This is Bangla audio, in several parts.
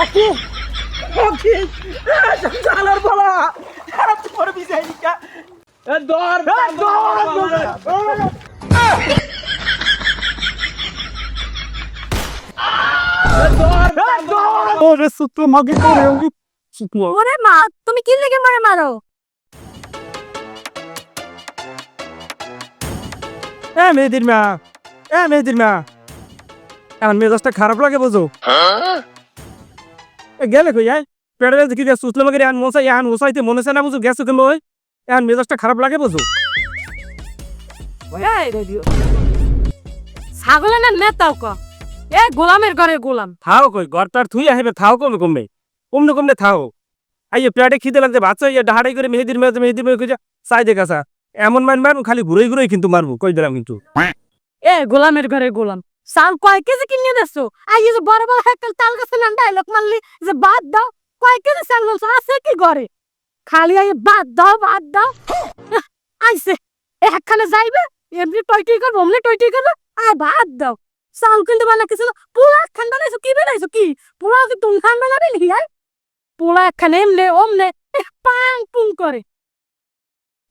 অকি অকি চালার বলা তোর বিজয় দর দর ওরে সুতো মাগে করে ওরে মা তুমি কি লেগে মারে মারো? এ মেয়েদের মা। এ মেয়েদের মা। আমার মেজাজটা খারাপ লাগে বোঝো। এ গেলে কই আয় পেড়ে দেখি দিয়ে সুতলে মাগে আন মশাই আন মশাইতে মনে আছে না বুঝো গেছো কেন ওই এখন মেজাজটা খারাপ লাগে বোঝো। ছাগলে না নেতাও ক? এ গোলামের ঘরে গোলাম। থাও কই ঘরটার থুই আহিবে থাও কমে কমে। কমনে কমনে থাও। আইয়ে পেটে খিদে লাগছে বাচ্চা ইয়ে ডাহাড়াই করে মেহেদির মেহেদির মেয়ে কইছে চাই দেখাসা এমন মান মারবো খালি ঘুরে ঘুরে কিন্তু মারবো কই দিলাম কিন্তু। এ গোলামের ঘরে গোলাম। চাল কয় কেজি কিনে দেছো? আই এই যে বড় বড় একটা তাল গাছে না ডায়লগ মারলি, যে বাদ দাও, কয় কেজি চাল বলছো আছে কি ঘরে? খালি আই বাদ দাও বাদ দাও। আইছে। একখানে যাইবে, এমনি টয়টই করব, অমনি টয়টই করব। আর বাদ দাও। চাল কিনতে বানা কিছু পুরা খান বানাইছো, কি বানাইছো, কি? পুরা কি তুমি খান বানাবি নাকি আর পুরা একখানে এমনে, অমনে পাং পুং করে।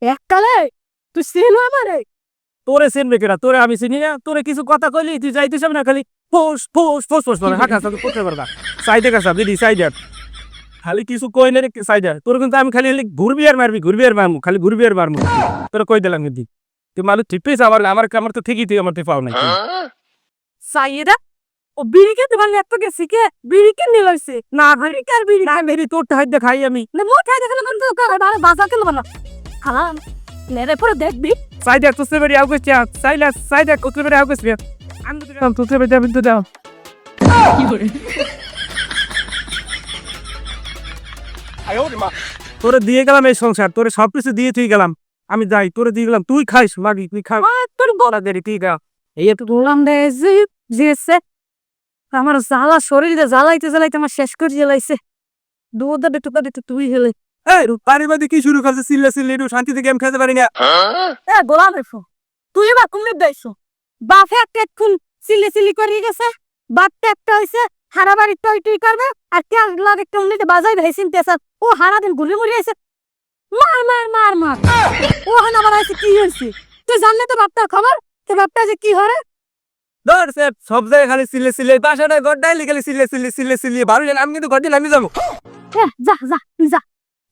এককালে, তুই চেনো আমারে? তোরে চিনবে কেটা তোরে আমি চিনি না তোরে কিছু কথা কইলি তুই যাইতে চাবি না খালি? ফোস ফোস ফোস ফোস করে হাঁকা সাথে করতে পারবা। সাইডে কাছা দিদি সাইডে। খালি কিছু কই না সাইডে? তোর কিন্তু আমি খালি খালি ঘুরবি আর মারবি ঘুরবি আর মারমু খালি ঘুরবি আর মারমু। তোর কই দিলাম কিন্তু তুই মালু পেয়েছ আমার আমার আমার তো ঠিকই তুই আমার তুই পাও নাই। সাইয়েরা ও বিড়ি খেতে পারলে এত গেছি কে? বিড়ি কে নিয়ে লইছে? না বিড়ি কার বিড়ি? না মেরি তোর হাইতে খাই আমি। না মোট খাই দেখালে কিন্তু বাজার কেন বানা। খালাম নেরে পরে দেখবি। বেরি আউকে চা সাইলা সাইডে কুতলে বেরি আউকে স্পিয়া আমি তো দিলাম তুসে বেরি যাবি তো দাও তোরে দিয়ে গেলাম এই সংসার তোরে সব কিছু দিয়ে তুই গেলাম। আমি যাই তোরে দিয়ে গেলাম তুই খাইস মাগি তুই খা। তোর বলা দেরি তুই গা। এই একটু বললাম রে যে যেছে আমার জ্বালা শরীরে জ্বালাইতে জ্বালাইতে আমার শেষ করে জ্বালাইছে। দুধ একটু একটু তুই হেলে। কি শুরু করছে? সিল্লে সিল্লে একটু শান্তিতে গেম খেলতে পারি না। এ গোলাম রেফো তুই দাইছো? বাফে একটা করে গেছে বাপটা একটা হইছে হারা বাড়ি টই টই করবে আর কে একটা উনিতে বাজাই ভাই চিনতে স্যার ও হারা দিন ঘুরে ঘুরে আইছে মার মার মার মার। ও হানা আবার কি হইছে? তুই জানলে তো বাপটার খবর? তো বাপটা যে কি হরে? ধর সে সব জায়গায় খালি সিল্লে সিল্লে বাসাটা গড্ডাই খালি সিল্লে সিল্লে সিল্লে সিল্লে বারো জন আমি কিন্তু যাব। যা যা তুই যা।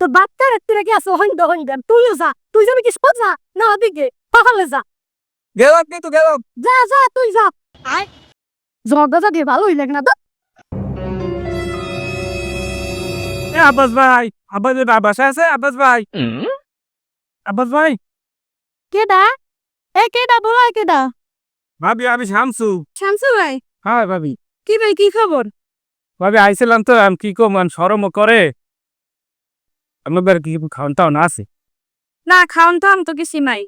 তোর বাপটার একটু রেখে আসো হইন দো হইন দেন। তুইও যা তুই যাবি কি সোজা না ওদিকে পাহালে যা। গেলাম কিন্তু গেলাম। যা যা তুই যা। আয়। জগা যা দিয়ে ভালোই লাগে না তো। এ আব্বাস ভাই আব্বাস ভাই বাসায় আছে আব্বাস ভাই? আব্বাস ভাই? কেডা? এ কেডা বলা কেডা? ভাবি আমি শামসু। শামসু ভাই? হ্যাঁ ভাবি। কি ভাই কি খবর? ভাবি আইছিলাম তো আমি কি কম মান সরম করে। আপনাদের কি খাওয়ান আছে? না খাওন তো আমি তো কিছু নাই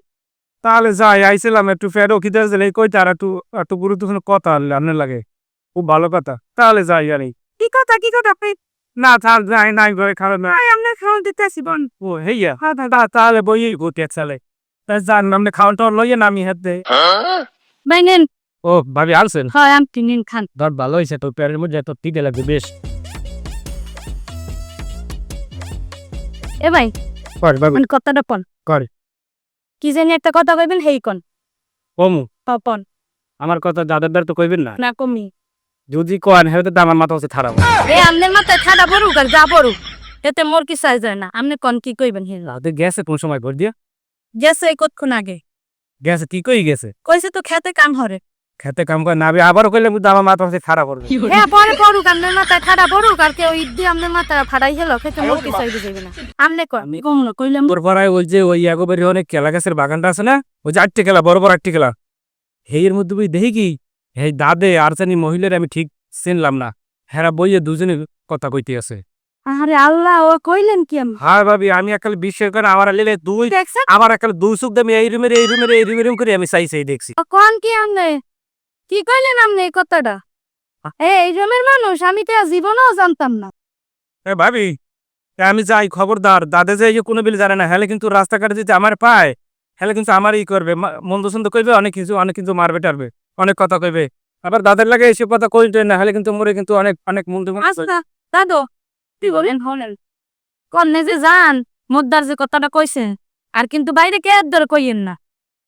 তাহলে যাই আইছিলাম একটু ফেরো খিদে আসলে কই তার একটু একটু গুরুত্বপূর্ণ কথা আপনার লাগে। খুব ভালো কথা। তাহলে যাই আর কি কথা কি কথা আপনি না তাহলে যাই নাই ঘরে খারাপ না। আমরা খাওন দিতে আসি বোন। ও হেইয়া। হ্যাঁ তা- তাহলে ঘুরতে চলে তা যান আপনি খাওয়ান টাউন লইয়ে নামি হাতে ভাই নেন। ও ভাবি আসছেন হয় আমি নিন খান। ধর ভালো হয়েছে তো প্যারের মধ্যে এত তিতে লাগবে বেশ। এ ভাই মানে কথাটা পন করে। কি জানি একটা কথা কইবেন হেই কোন। কমু। পন। আমার কথা দাদার দ্বার তো কইবেন না। না কমি। যদি কোয়ান হেতে তো আমার মাথা হচ্ছে খারাপ এ আমনের মাথায় ঠাডা পড়ুক আর যা পড়ুক এতে মোর কি চাই যায় না। আপনি কোন কি কইবেন হে রাতে গেছে কোন সময় ভর দিয়া? গেছে কতক্ষণ আগে? গেছে কি কই গেছে? কইছে তো খেতে কাম হরে। খেতে কাম করে না আবারও কইলে কিন্তু আমার মাথা হচ্ছে খারাপ করবে হ্যাঁ পরে পড়ুক আপনার মাথায় ঠাডা পড়ুক আর কেউ ঈদ দিয়ে আপনার মাথা ফাড়াই হেলো খেতে মোর না। আমনে কয় আমি কম কইলাম তোর ওই যে ওই অনেক কেলা গাছের বাগানটা আছে না ওই যে আটটি কেলা বড় বড় আটটি কেলা হেয়ের মধ্যে বই দেখি কি? হে দাদে আর জানি মহিলার আমি ঠিক চিনলাম না। হেরা বইয়ে দুজনে কথা কইতে আছে। আরে আল্লাহ ও কইলেন কি আমি? হ্যাঁ ভাবি আমি একাল বিশ্বাস করে আমার লিলে দুই আমার একাল দুই চোখ দিয়ে আমি এই রুমের এই রুমের এই রুমের করে আমি চাই চাই দেখছি। কোন কি আমনে? কি কইলেন আমনে এই কথাটা? এ এই জমের মানুষ আমি তো জীবনেও জানতাম না। এ ভাবি আমি যাই খবরদার। দাদা যে কোনো বিল জানে না হেলে কিন্তু রাস্তাঘাটে যদি আমার পায় হেলে কিন্তু আমারই করবে। মন্দ সন্দ কইবে অনেক কিছু অনেক কিন্তু মারবে টারবে অনেক কথা কইবে। আবার দাদার লাগে এসব কথা কইতে না হেলে কিন্তু মোরে কিন্তু অনেক অনেক মন্দ। আচ্ছা দাদু তুই বলেন? হলেন। কন্যা যে যান মোদ্দার যে কথাটা কইছে আর কিন্তু বাইরে কে ধরে কইয়েন না?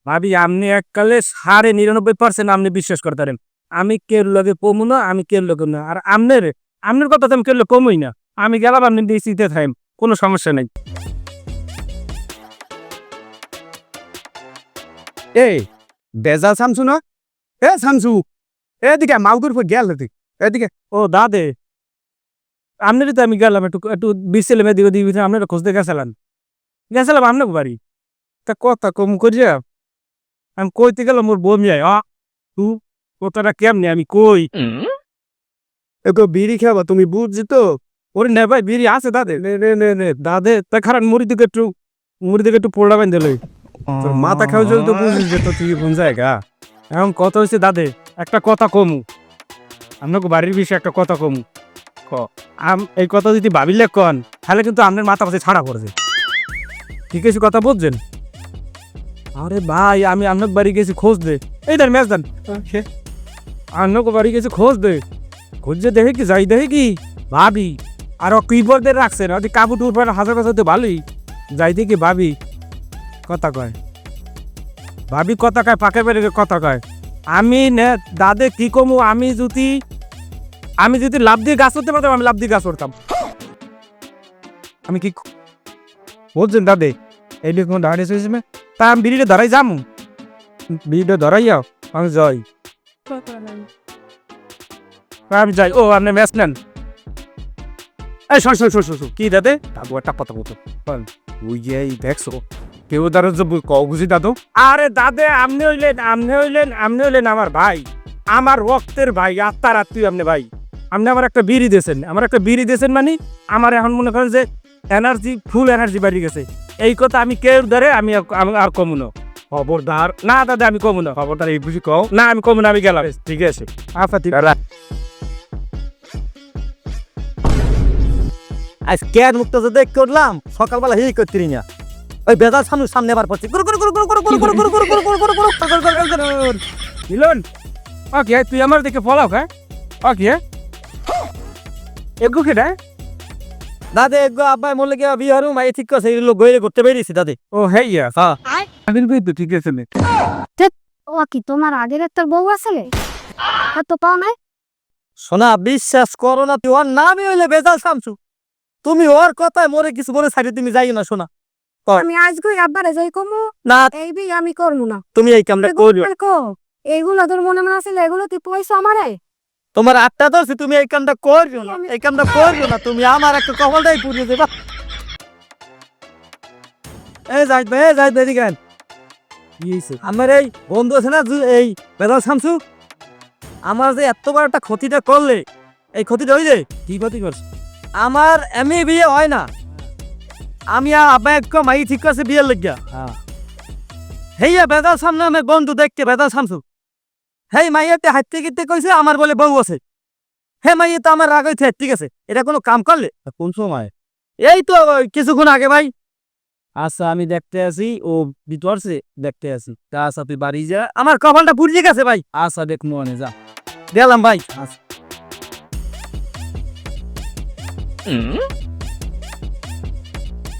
ভাবি আপনি এককালে সাড়ে নিরানব্বই পার্সেন্ট আপনি বিশ্বাস করতারেন আমি কের লগে কমু না আমি কের লগে না। আর আপনার আপনার কথা তো আমি লগে কমই না। আমি গেলাম আপনি ডিসিতে থাকেন কোনো সমস্যা নেই। এই বেজা শামসু না? এ শামসু এদিকে মাউকুর পর গেল তুই এদিকে। ও দাদে আপনারই তো আমি গেলাম একটু একটু বিশেলে মেয়ে দিকে দিকে আপনারা খুঁজতে গেছিলাম গেছিলাম আপনাকে বাড়ি। তা কথা কম করিয়া আমি কইতে গেলাম মোর বমি আয়। আ তু কথাটা কেমনি? আমি কই? এগো বিড়ি খাব? তুমি বুঝছি তো? ওরে নে ভাই বিড়ি আছে দাদে। নে নে নে নে দাদে তা খারাপ মুড়ি দিকে একটু মুড়ি দিকে একটু পোড়া বাইন দিলে তোর মাথা খাওয়া জল তো বুঝিস যে তো তুই কোন জায়গা। এখন কথা হয়েছে দাদে একটা কথা কমু। আপনাকে বাড়ির বিষয়ে একটা কথা কমু। ক আম এই কথা যদি ভাবিলে কন তাহলে কিন্তু আপনার মাথা পাশে ছাড়া পড়ছে ঠিক আছে কথা বুঝছেন? আরে ভাই আমি আপনার বাড়ি গেছি খোঁজ দে। এই দেন ম্যাচ দেন। আপনাকে বাড়ি গেছি খোঁজ দে। খুঁজে দেখে কি যাই দেখে কি? ভাবি। আর কিবোর্ডে রাখছেন ওই কাপড় টুপড় হাজার পাশে তো ভালোই। যাই দেখি ভাবি কথা কয়। ভাবি কথা কয় পাকে বেড়ে কথা কয়। আমি নে দাদে কি কমু আমি যদি আমি যদি লাভ দিয়ে গাছ করতে পারতাম আমি লাভ দিয়ে গাছ করতাম আমি কি বলছেন দাদে এই লিখে কোনো দাঁড়িয়ে? তা আমি বিড়িটা ধরাই যামু। বিড়িটা ধরাই যাও আমি যাই। আমি যাই ও আপনি ম্যাচ নেন। এই শোন শোন শোন শোন। কি দাদে? দাদু একটা কথা বলতো বল ওই যে দেখছ। কেউ দাদা যে বুঝি দাদু। আরে দাদে আপনি হইলেন আপনি হইলেন আপনি হইলেন আমার ভাই। আমার রক্তের ভাই আত্মার আত্মীয় আপনি ভাই। আপনি আমার একটা বিড়ি দিয়েছেন। আমার একটা বিড়ি দিয়েছেন মানে আমার এখন মনে করেন যে এনার্জি ফুল এনার্জি বাড়ি গেছে। এই কথা আমি কেউ ধরে আমি আর- আমি আর কমু না খবরদার না দাদা আমি কমু না খবরদার এই বুঝি কও না আমি কমু না আমি গেলাম ঠিক আছে আচ্ছা ঠিক আছে আজ ক্যাদ মুক্ত যে দেখ করলাম সকালবেলা হেই করতে না ওই বেজার সামনে সামনে আবার পড়ছে গুরু গুরু গুরু গুরু গুরু গুরু গুরু গুরু গুরু গুরু গুরু গুরু গুরু গুরু গুরু গুরু গুরু। মিলন ওকে তুই আমার দিকে ফলাও হ্যাঁ ওকে এগু খেটা দাদে এগো আব্বাই মরলে কি বিয়ে হারু মাই ঠিক আছে এই লোক করতে পেরেছি দাদে। ও হ্যাঁ ইয়া। হ্যাঁ। আমি তো ঠিক আছে নে। ও কি তোমার আগের একটা বউ আছে এত পাও নাই? সোনা বিশ্বাস করো না তুই ওর নামই হইলে বেজাল শামসু। তুমি ওর কথায় মরে কিছু মনে সাইডে তুমি যাইও না শোনা। আমি আজকে আব্বারে যাই কমু। না। এই বি আমি করব না। তুমি এই কামটা করিও। এইগুলো তোর মনে মনে আছে এগুলো তুই পয়সা আমারে? তোমার আটটা ধরছি তুমি এই কামটা করিও না এই কামটা করিও না তুমি আমার একটা কপালটাই পুড়িয়ে দেবা। এই যাই এই যাই এদিকে আন। আমার এই বন্ধু আছে না এই বেদাল শামসু? আমার যে এত বড় একটা ক্ষতিটা করলে এই ক্ষতিটা ওই যে কি ক্ষতি করছ? আমার এমনি বিয়ে হয় না। আমি আর আব্বা এক মাই ঠিক আছে বিয়ের লাগিয়া। হ্যাঁ। হেইয়া বেদাল সামনে আমার বন্ধু দেখতে বেদাল শামসু। হেই মাইয়াতে হাঁটতে গিতে কইছে আমার বলে বউ আছে। হে মাইয়া তো আমার রাগ হয়েছে ঠিক আছে। এটা কোনো কাম করলে? কোন সময়? এই তো কিছুক্ষণ আগে ভাই। আচ্ছা আমি দেখতে আছি ও বিতরছে দেখতে আছি। তা আচ্ছা তুই বাড়ি যা। আমার কপালটা পুড়িয়ে গেছে ভাই। আচ্ছা দেখ মনে যা। গেলাম ভাই।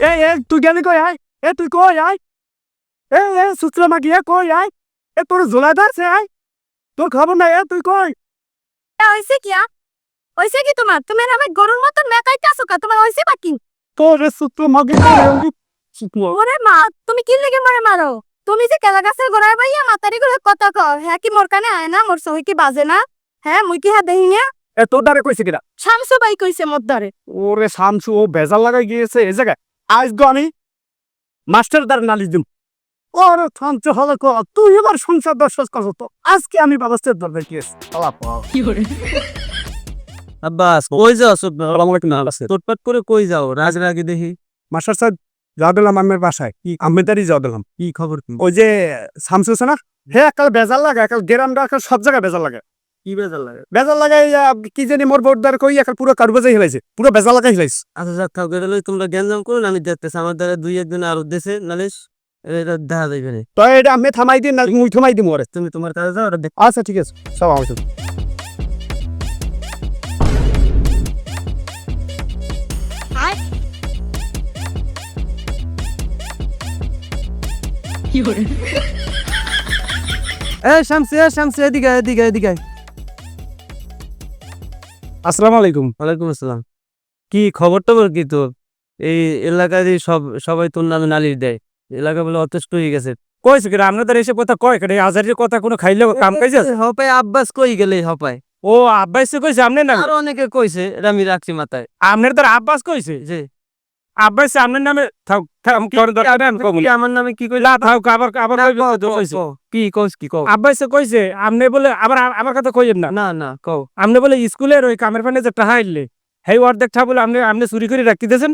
এই এ তুই গেলি কই আয়? এ তুই কই আয়? এ এ সুতরা মাগিয়া কই আয়? এ তোর জোলাদার সে আয়? তোর খবর নাই তুই কই? হইছে কি হইছে কি তোমার? তুমি আমার গরুর মতো মেকাইতে আসো কা? তোমার হইছে বাকি তোর সুতরা মাগি ওরে মা তুমি কি লেগে মরে মারো? তুমি যে কেলা গাছের গোড়ায় বাইয়া মাতারি করে কথা কও হ্যাঁ কি মোর কানে আয় না? মোর সহি কি বাজে না? হ্যাঁ মুই কি হ্যাঁ দেহি না এ তোর দ্বারে কইছে কিনা? শামসু বাই কইছে মোর দ্বারে। ওরে শামসু ও বেজাল লাগাই গিয়েছে এ জায়গায়। আজ গো আমি মাস্টার দ্বার নালিশ দিম। ওরে শামসু হলো কো? তুই এবার সংসার দর্শক কত তো। আজকে আমি বাবাস্তের দরবার গিয়েছি আব্বাস কই যাও তোটপাট করে কই যাও? রাজ রাগে দেখি। মাস্টার সাহেব যাওয়া দিলাম আমার বাসায়। কি? আমেদারি যাওয়া দিলাম। কি খবর? ওই যে শামসু আছে না? হে একাল বেজাল লাগে একাল গেরামটা একাল সব জায়গায় বেজাল লাগে। কি বেজাল লাগে? বেজাল লাগে এই, আহ, কি জানি মোর বোর্ডদার কই একাল পুরো কারবাজাই হেলাইছে। পুরো বেজাল লাগাই হেলাইছে। আচ্ছা যাক করুন আমি দেখতেছি। আমার দ্বারা দুই একদিন আরও দেশে নালিশ। থামাই দিম তুমি তোমার কাছে যাও আচ্ছা ঠিক আছে। সব এ এদিকে আসসালামু আলাইকুম। ওয়ালাইকুম আসসালাম। কি খবর টবর কি তোর? এই এলাকায় সব সবাই তোর নামে নালিশ দেয়। এলাকা বলে অতিষ্ঠ হয়ে গেছে। কইছে কি আপনাদের এসে কথা কয়? কেটে আজারের কথা কোনো খাইলে কাম কাইছে? হপায় আব্বাস কই গেলে হপায়? ও আব্বাস কইছে আপনি না আরও অনেকে কইছে এটা আমি রাখছি মাথায়। আপনার তার আব্বাস কইছে? যে আব্বাস আপনার নামে আমার নামে কি কইলা থাক আবার আবার কইছে। কি কস কি কও? আব্বাস কইছে আপনি বলে আবার আমার কথা কইেন না। না না কও। আপনি বলে স্কুলের ওই কামের ফান্ডে যে টাকা আইলে হেই অর্ধেক টা বলে আপনি আপনি চুরি করে রাখতে দিয়েছেন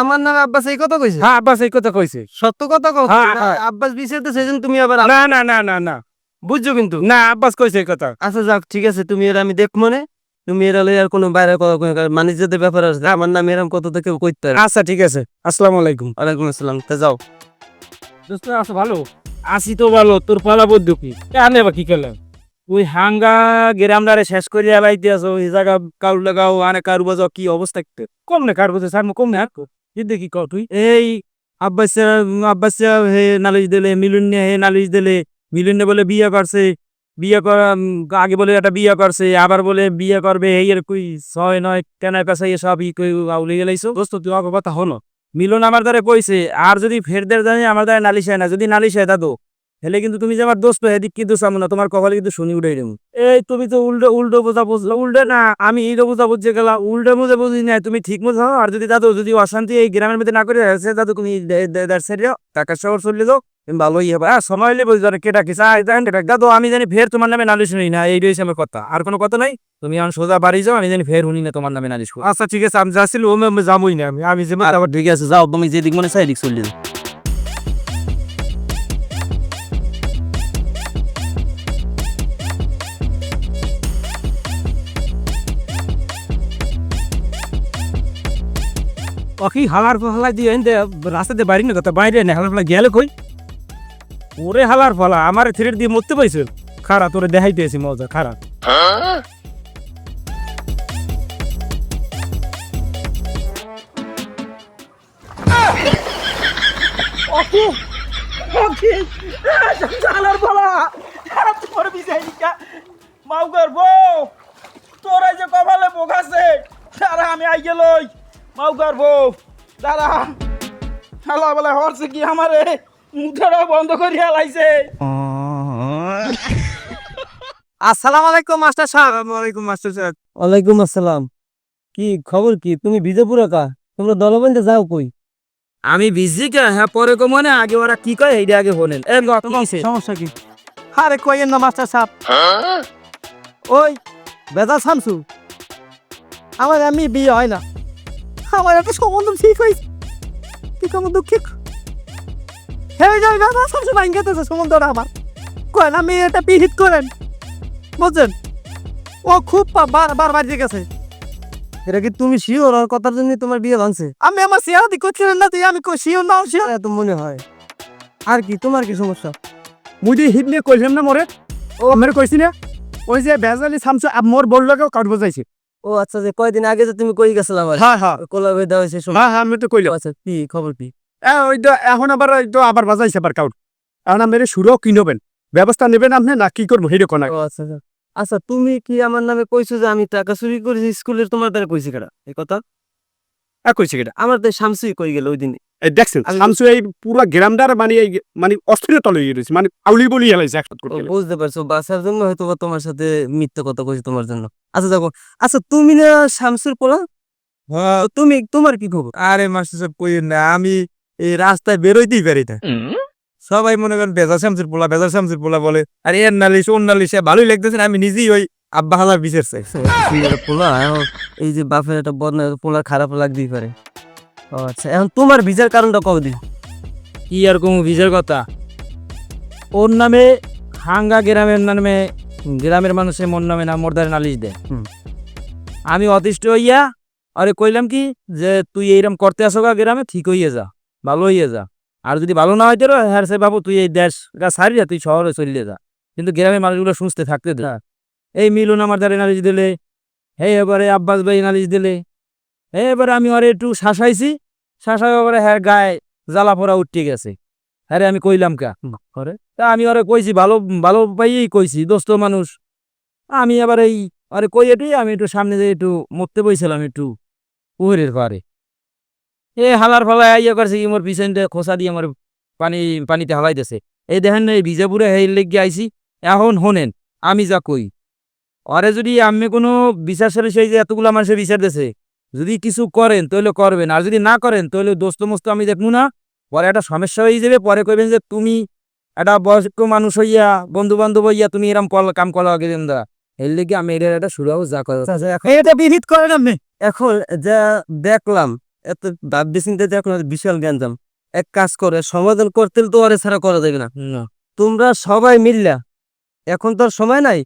আমার নামে আব্বাস এই কথা কইছে? হ্যাঁ আব্বাস এই কথা কইছে। সত্য কথা কও। হ্যাঁ, হ্যাঁ। আব্বাস বিষয়তে সেদিন তুমি আবার না না না না না। বুঝছ কিন্তু? না আব্বাস কইছে এই কথা। আচ্ছা যাক ঠিক আছে তুমি এর আমি দেখ মনে। তুমি এর লই আর কোনো বাইরে কথা কই মানিজ্যতের ব্যাপার আছে। আমার নাম এরকম কত থেকে কইতে আচ্ছা ঠিক আছে। আসসালামু আলাইকুম। ওয়ালাইকুম আসসালাম তা যাও। দোস্ত আছে ভালো? আসি তো ভালো তোর পালা বদ্ধ কি আনে বা কি করলাম ওই হাঙ্গা গেরামদারে শেষ করিয়া বাইতে আছো ওই জায়গা কারু লাগাও আনে কারু বাজাও কি অবস্থা কম না কারু বাজাও সার কম না কি? দেখি কও তুই। এই আব্বাস আব্বাস হে নালিশ দিলে, মিলুন হে নালিশ দিলে, মিলুন বলে বিয়ে করছে, বিয়ে করা আগে বলে একটা বিয়ে করছে, আবার বলে বিয়ে করবে, এই এর কই, ছয়, নয় কেনায় পেশাই সব ই কই আউলি গেলাইছো? দোস্ত, তুই আমার কথা হলো মিলন আমার দ্বারে কইছে, আর যদি ফেরদের জানি, আমার দ্বারা নালিশ হয় না, যদি নালিশ হয় দাদু হেলে কিন্তু তুমি যে আমার দোস্ত হেদিক কিন্তু সামনে না তোমার কপালে কিন্তু শুনি উড়াই দেবো। এই তুমি তো উল্টো উল্টো বোঝা বুঝলো উল্টো না আমি এই বোঝা বুঝতে গেলাম উল্টো বুঝে বুঝি না তুমি ঠিক মতো আর যদি দাদু যদি অশান্তি এই গ্রামের মধ্যে না করে আছে দাদু তুমি দেড় সাইড টাকা শহর চলে যাও তুমি ভালোই হবে। আর সময় হলে পারো কেটা কি চাই দেখেন কেটা দাদু আমি জানি ফের তোমার নামে নালিশ শুনি না এই রয়েছে আমার কথা আর কোনো কথা নাই? তুমি এখন সোজা বাড়ি যাও আমি জানি ফের শুনি না তোমার নামে নালিশ আচ্ছা ঠিক আছে আমি যাচ্ছিল ও যাবোই না আমি আমি যে আবার ঠিক আছে যাও তুমি যেদিক মনে চাই দিক চলে যাও। অকি হালার ফালা দিয়ে রাস্তাতে বাইরে না কথা বাইরে না, হালার ফালা গেলে কই? ওরে হালার ফালা, আমার থ্রেড দিয়ে মরতে পাইছিল খারা তোরে দেখাইতে আছি মজা খারা তোর যে কপালে দাঁড়া আমি আই গেলই মাউগার বউ দাঁড়া। হালা বলে হরছে কি আমারে? মুখটা বন্ধ করি হালাইছে আসসালামু আলাইকুম মাস্টার সাহেব। ওয়ালাইকুম মাস্টার সাহেব। ওয়ালাইকুম আসসালাম। কি খবর কি? তুমি বিজেপুর কা? তোমরা দলবন্ধে যাও কই? আমি বিজি কে? হ্যাঁ পরে কো মনে আগে ওরা কি কয় এইটা আগে বলেন। এ সমস্যা কি? আরে কইেন না মাস্টার সাহেব। ওই বেদা শামসু। আমার আমি বিয়ে হয় না। আমার একটা সম্বন্ধ ঠিক হয়েছে। ঠিক আমার দুঃখিত হ্যাঁ যাই গেতেছে সম্বন্ধটা আমার। আমি এটা পিহিত করেন। বুঝছেন? ও খুব বাড়িতে গেছে। এটা কি তুমি শিওর আর কথার জন্য তোমার বিয়ে ভাঙছে? আমি আমার করছিলেন না তুই আমি না এত মনে হয়। আর কি তোমার কি সমস্যা? মুই হিট নিয়ে কইলাম না মরে ও মেরে কইছি না ওই যে বেজালি শামসু আব মোর বড় লোকেও কাট বজাইছে ও আচ্ছা যে কয়দিন আগে যে তুমি কই গেছিলাম হ্যাঁ হ্যাঁ। কলা হয়ে হয়েছে হ্যাঁ হ্যাঁ আমি তো কইলাম। আচ্ছা কি খবর কি? ওই তো এখন আবার ওই তো আবার বাজাইছে আবার কাউট এখন আমি সুরও কিনবেন। ব্যবস্থা নেবেন আপনি না কি করব হেরে কোনা আচ্ছা আচ্ছা। আচ্ছা তুমি কি আমার নামে কইছো যে আমি টাকা চুরি করেছি স্কুলের তোমার দ্বারা কইছি কেটা এই কথা? কইছে কেটা? আমার তো শামসুই কই গেল ওই দিন দেখছেন শামসু এই পুরো গ্রামদার মানে এই মানে অস্থিরতা লইয়ে রয়েছে মানে আউলি বলি হেলাইছে একসাথ। বুঝতে পারছ বাসার জন্য হয়তো বা তোমার সাথে মিথ্যা কথা কইছি তোমার জন্য। আচ্ছা দেখো আচ্ছা তুমি না শামসুর পোলা? তুমি তোমার কি খবর? আরে মাস্টার সাহেব কইেন না আমি এই রাস্তায় বেরোইতেই পারি না। সবাই মনে করেন বেজার শামসির পোলা বেজার শামসির পোলা বলে আর এর নালিশ ওর নালিশ ভালোই লাগতেছে আমি নিজেই ওই আব্বা হালার বিচার চাই। পোলা এই যে বাপের একটা বদনা পোলা খারাপ লাগতেই পারে। ও আচ্ছা এখন তোমার ভিজার কারণটা কবে দিন কি আর কোন ভিজের কথা? ওর নামে হাঙ্গা গ্রামের নামে গ্রামের মানুষের মন নামে না মোরদারে নালিশ দেয় আমি অতিষ্ঠ হইয়া আরে কইলাম কি যে তুই এইরকম করতে আসো গা গ্রামে ঠিক হইয়ে যা ভালো হইয়ে যা। আর যদি ভালো না হইতে হ্যাঁ সে বাবু তুই এই দেশ গা সারি যা তুই শহরে চলিয়ে যা। কিন্তু গ্রামের মানুষগুলো সুস্থে থাকতে দে। এই মিলন আমার দ্বারে নালিশ দিলে হে এবারে আব্বাস ভাই নালিশ দিলে। হে এবারে আমি ওরে একটু শাসাইছি শাসাই এবারে হ্যাঁ গায়ে জ্বালা পোড়া উঠতে গেছে। আরে আমি কইলাম কা? আরে? তা আমি ওরে কইছি ভালো ভালো পাইয়েই কইছি দোস্ত মানুষ। আমি আবার এই আরে কই এটি? আমি একটু সামনে যে একটু মরতে বইছিলাম একটু পুকুরের পারে। এ হালার ফালায় ইয়ে করছে কি মোর পিছনটা খোসা দিয়ে আমার পানি পানিতে হালাইতেছে। এই দেখেন না এই ভিজাপুরে হেই লেগে আইছি। এখন হোনেন আমি যা কই। ওরে যদি আমি কোনো বিচার সারে সেই যে এতগুলা মানুষের বিচার দেছে যদি কিছু করেন তাহলে করবেন আর যদি না করেন তাহলে দোস্ত মোস্ত আমি দেখব না। পরে একটা সমস্যা হয়ে যাবে পরে কইবেন যে তুমি একটা বয়স্ক মানুষ হইয়া বন্ধু বান্ধব হইয়া তুমি এরম কাম করা আগে দা। এর লেগে আমি এটা একটা শুরু যা করে এটা বিহিত করেন আপনি? এখন যা দেখলাম এত ভাবতে চিন্তা এখন বিশাল জ্ঞানজাম এক কাজ করে সমাধান করতে তো আরে ছাড়া করা যাবে না। তোমরা সবাই মিললা এখন তো আর সময় নাই।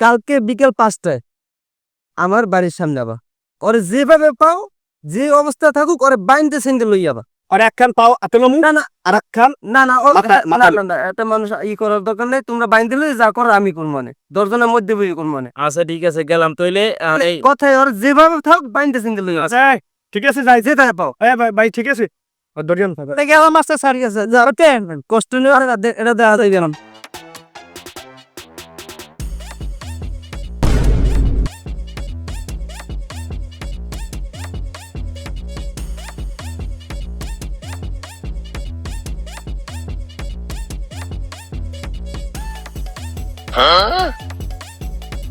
কালকে বিকেল পাঁচটায়। আমার বাড়ির সামনে আবা ওরে যেভাবে পাও যে অবস্থা থাকুক ওরে বাইন্দে সেন্ডে লই যাবা আর একখান পাও আতেলমু না না আর একখান না না না, মাথা- না, না, একটা মানুষ ই করার দরকার নেই তোমরা বাইন্দে লই যা করো আমি কোন মানে দশজনের মধ্যে বই কোন মানে আচ্ছা ঠিক আছে গেলাম তইলে কথায় ওর যেভাবে থাক বাইন্দে সেন্ডে লই যাবা আচ্ছা ঠিক আছে যাই। যেটা পাও। এ ভাই ভাই ঠিক আছে। আর দরিয়ান গেলাম মাস্টার স্যার গেছে যারা টেন কষ্ট নেই আর এটা- এটা দেওয়া যাইবে না।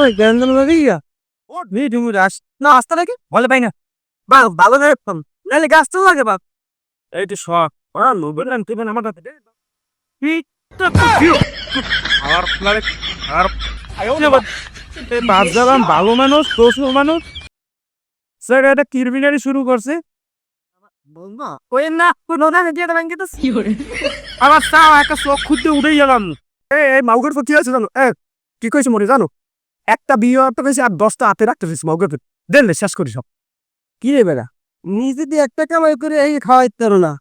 ওই জ্ঞানদান লাগে ইয়া। ও নি রাস না আসতে লাগে? বলে পাই না। বা ভালো করে ফোন নাহলে গাছ তো লাগে বাপ। এই তো শখ আর লোবের নাম তুই আমার দে আর লাগে আর ভাবছিলাম ভালো মানুষ দোষ মানুষ। স্যার এটা কিরমিনারি শুরু করছে। বলবা কই না কোনো না দিয়ে দেবেন কিন্তু। আমার চাও একটা চোখ খুঁজতে উঠেই গেলাম। এই এই মাউগের কি আছে জানো? এ কি কইছে মনে জানো? একটা বিয়ে একটা কইছে আর দশটা হাতে রাখতে দিয়েছে মাউগের দেন রে, শেষ করি সব। কি রে বেটা নিজে দিয়ে একটা কামাই করে এই খাওয়াইতে পারো না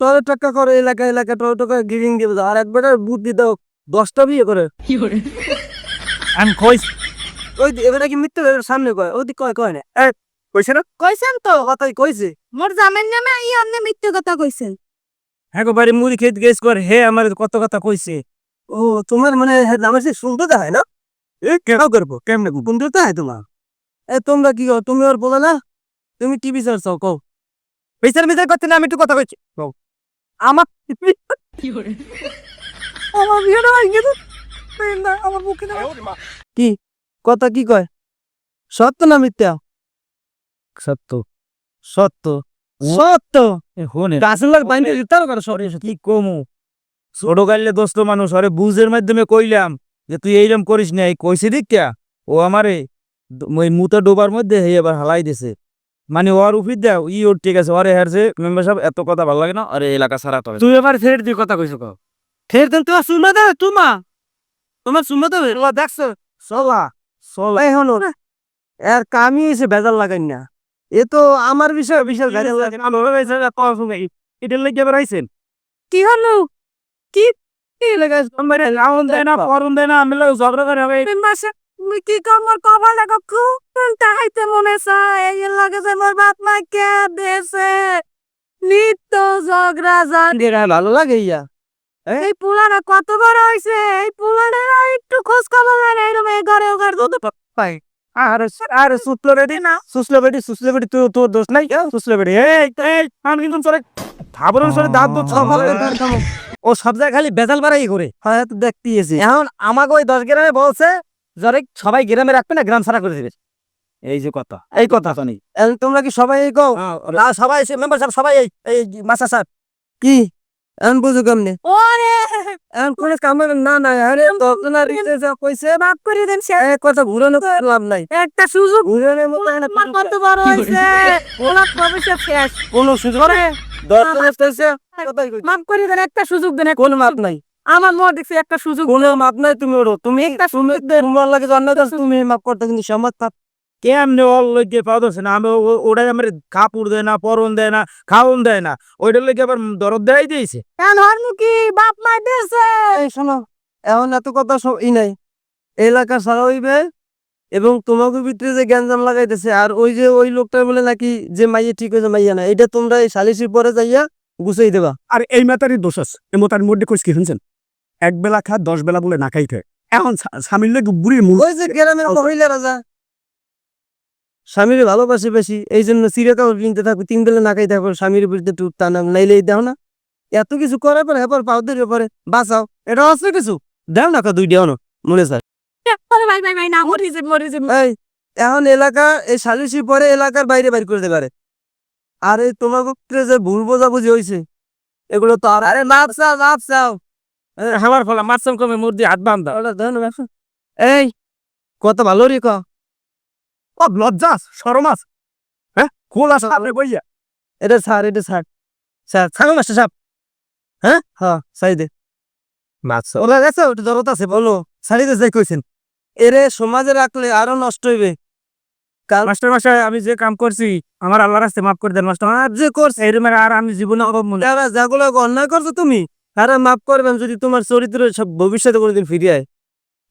তোর টাকা করে এলাকা এলাকা তোর টাকা দিয়ে আর একবার বুদ্ধি দাও দশটা বিয়ে করে। আমি কইস ওই দি- এবারে কি মিথ্যে সামনে কয়? ওই কয় কয় না? কইছে না? কইছেন তো? কথাই কইছে। মোর জামেন নামে ই অন্য মিথ্যে কথা কইছেন। হ্যাঁ গো বাড়ি মুড়ি খেতে গেছ করে হে আমার কত কথা কইছে। ও তোমার মানে আমার সে শুনতে হয় না? এ কেন করব? কেমনে? শুনতে হয় তোমার। এ তোমরা কি তুমি ওর বলে না। তুমি টিভি চাও চাও? কও। বিচার বিচার করতে না আমি একটু কথা কইছি আমার আমার বিয়েটা হয়ে গেছে। আমার মুখে না। কথা কি কয়? সত্য না মিথ্যা? সত্য। সত্য। সত্য? হোনে গাছের লাগ বাইন্দে তার করে সরে কি কমু? ছোট গাইলে দোস্ত মানুষ আরে বুঝের মাধ্যমে কইলাম যে তুই এইরকম করিস না এই কইছে দিকা ও আমারে ওই মুতা ডোবার মধ্যে হে এবার হালাই দিছে। মানে ওর উফির দাও ই ওর ঠিক আছে ওরে হারছে মেম্বার সাহেব এত কথা ভালো লাগে না আরে এলাকা সারা তবে। তুই এবার ফের দিয়ে কথা কইছো কও। ফের দেন তোমার সুমা দে তুমা তোমার সুমা দে তোলা দেখছ? চলা চলা। এখন ওর এর কামি এসে বেজাল লাগাই না। এ তো আমার বিষয় বিশাল বেজাল লাগে এটার লেগে এবার আইছেন কি হলো কি কি লাগাইছ আমার লাউন দেয় না পরন দেয় না আমি লোক কি? মনে চায়। এই লাগে যে মোর বাপ মা কে দেশে নিত্য ঝগড়া জান এরা ভালো লাগে ইয়া। এই পুলাটা কত বড় হইছে? এই পুলাটা একটু খোঁজ খবর না এরকম ঘরে ওঘর দুধ পাই। আর আর সুতলো রেডি না সুসলে বেটি সুসলে বেটি তুই তোর দোষ নাই সুসলে বেটি এই আমি কিন্তু সরে থাবরন সরে দাঁত দোষ ও সব জায়গায় খালি বেজাল বাড়াই করে। হয়তো তো দেখতেইছি। এখন আমাকে ওই দশ গ্রামে বলছে যারে সবাই গ্রামে রাখবে না গ্রাম সারা করে দিবে। এই যে কথা এই কথা শুনি। তোমরা কি সবাই এই কো সবাই মেম্বার সাহেব সবাই এই এই মাসা স্যার। কি? এখন বুঝো কেমনে এখন কোনো কামের না না আরে দশজন রিতে যা কইছে মাফ করে দেন সে এক কথা ঘুরানো লাভ নাই একটা সুযোগ ঘুরানোর মতো কত বড় হয়েছে ওলা শেষ কোনো সুযোগ নেই দশজন মাফ করে দেন একটা সুযোগ দেন কোনো মাপ নাই আমার মনে দেখছি একটা সুযোগ কোনো মাপ নাই তুমি ওরো তুমি একটা তুমি তোমার লাগে জান্নাত তুমি মাপ করতে কিন্তু সমাজ কেমনে অল লইকে পাওয়া না আমি ওটাই আমার কাপড় দেয় না পরন দেয় না খাওন দেয় না ওইটার লইকে আবার দরদ দেয় দিয়েছে কেন হরমুখী বাপ মা দিয়েছে শোনো এখন এত কথা সব ই নাই এলাকা সারা হইবে এবং তোমাকে ভিতরে যে গ্যাঞ্জাম লাগাইতেছে আর ওই যে ওই লোকটা বলে নাকি যে মাইয়ে ঠিক হয়েছে মাইয়া না এটা তোমরা এই সালিশির পরে যাইয়া গুছাই দেবা আর এই মাতারই দোষ আছে এই মাতার মধ্যে কইস কি শুনছেন এক বেলা খা দশ বেলা বলে না খাইতে এখন স্বামীর লোক বুড়ি মুখ ওই যে গ্রামের মহিলা রাজা স্বামীর ভালোবাসে বেশি এই জন্য সিরে কাপড় কিনতে থাকবে তিন বেলা না খাই থাকবে স্বামীর বিরুদ্ধে টুপ টানাম নাইলে দাও না এত কিছু করার পরে এবার পাও ধরে পরে বাঁচাও এটা আছে কিছু? দাও না কা দুই দেও না মনে স্যার এখন এলাকা এই সালিশি পরে এলাকার বাইরে বাইর করে দিতে পারে। আরে এই তোমার পক্ষে যে ভুল বোঝাবুঝি হয়েছে এগুলো তো আর আরে মাপ চাও মাপ চাও। আমার ফলে মারসাম কমে মুরদি হাত বান্ধা। এই কত ভালো রে ক। ও লজ্জাস শরমাস হ্যাঁ? খোলা সামনে বইয়া। এটা ছাড় এটা ছাড়। ছাড় ছাড়ো মাস্টার সাহেব হ্যাঁ? হ্যাঁ দে। মাছ। ওরা গেছে ওটা জরত আছে বলো। যাই কইছেন। এরে সমাজে রাখলে আরও নষ্ট হইবে। কাল মাস্টার মাস্টার আমি যে কাম করছি আমার আল্লাহর রাস্তায় মাফ করে দেন মাস্টার আর যে করছে এরকম আর আমি জীবনে অভাব মনে যারা যাগুলো অন্যায় করছ তুমি আরে মাফ করবেন যদি তোমার চরিত্র সব ভবিষ্যতে কোনোদিন ফিরে আয়।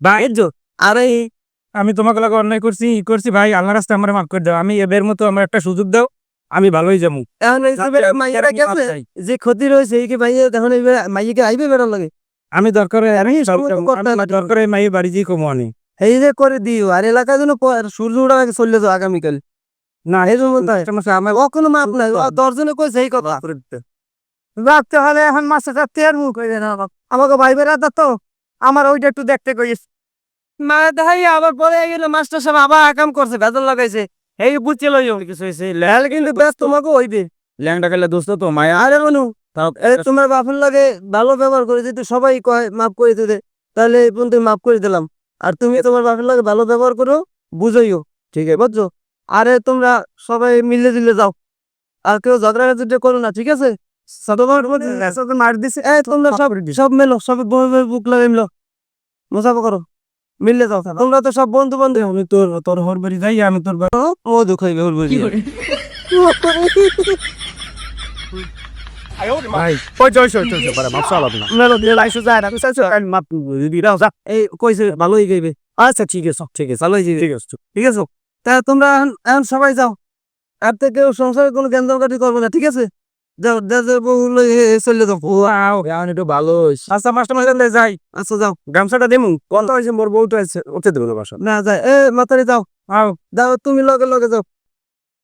ভাই বুঝছ? আর এই আমি তোমাকে লাগে অন্যায় করছি ই করছি ভাই আল্লাহর রাস্তায় আমার মাফ করে দাও। আমি এবার মতো আমার একটা সুযোগ দাও আমি ভালোই যাব। যে যে ক্ষতি রয়েছে এই মাইয়া এখন মাইয়াকে আইবে বেড়ার লাগে? আমি দরকার আমি। দরকার মাই বাড়ি যেয়ে কমো আনি এই যে করে দিও আর এলাকায় যেন সূর্য উড়া আগে চলে যাও আগামীকাল। না এই জন্য আমার কখনো মাপ নাই দশজনে কইছে এই কথা। রাখতে হলে এখন মাছটা চাপতে আর মুখ হইবে না আমাকে ভাই বেড়াতে তো আমার ওইটা একটু দেখতে কইস। মা দেখাই আবার পরে গেলে মাস্টার সাহেব আবার আকাম করছে বেতন লাগাইছে এই বুঝছে লইও কিছু হয়েছে লেল কিন্তু বেশ তোমাকে হইবে ল্যাংটা খেলে দোস্ত তো মায়া আরে মানু এই তোমার বাপের লাগে ভালো ব্যবহার করে যদি সবাই কয় মাফ করে দিতে তাহলে এই পর্যন্ত মাফ করে দিলাম আর তুমি তোমার বাপের লাগে ভালো ব্যবহার করো বুঝাইও ঠিক আছে বুঝছ আরে তোমরা সবাই মিলে দিলে যাও আর কেউ ঝগড়া ঝাঁটি করো না ঠিক আছে মার দিছে এই তোমরা সব সব মেলো সব বই বই বুক লাগে মিলো মোসাফা করো মিললে যাও তোমরা তো সব বন্ধু বান্ধব। আমি তোর তোর হর বাড়ি যাই আমি তোর বাড়ি ও দুঃখ হইবে ওর বুঝি ভাই ওই জয় সই চলছে পারে মাপ চালাব না। মেলো দিয়ে লাইসো যায় না বুঝছ মাপ দিরাও যা। এই কইছে ভালোই গাইবে আচ্ছা ঠিক আছে ঠিক আছে ভালোই ঠিক আছে। ঠিক আছে। তা তোমরা এখন সবাই যাও। আর কেউ সংসারে কোনো জ্ঞান কাটি করবে না ঠিক আছে? চলে যাও। ওয়াও গান একটু ভালো হইছে। আচ্ছা মাস্টার মাস্টার যাই। আচ্ছা যাও। গামছাটা দেমু? কোন হইছে মোর বউটা? আছে ওতে দেবো বাসা না যায় এ মাতারি যাও। আও। যাও তুমি লগে লগে যাও।